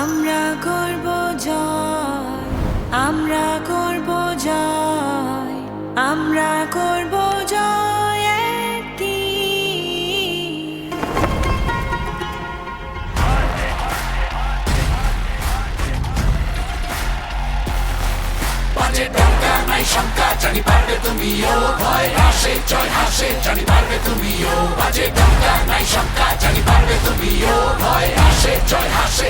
আমরা করব জয়, আমরা করব জয়, আমরা করব জয় বাজে ডঙ্কা নাই শঙ্কা, জানি পারবে তুমিও, ভয় হাসে, জয় হাসে, জানি পারবে তুমিও। বাজে ডঙ্কা নাই শঙ্কা, জানি পারবে তুমিও, ভয় আসে জয় হাসে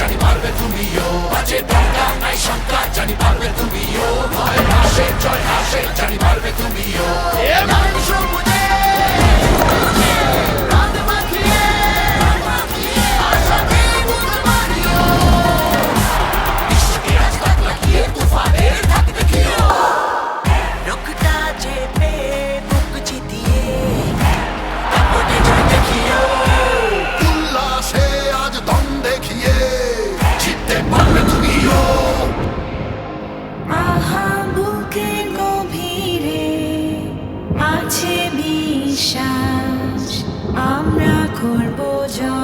জানি পারবে তুমিও বাজে ডঙ্কা নাই শঙ্কা জানি পারবে তুমিও ভয় আসে জয় হাসে আছে বিশ্বাস আমরা করব জয়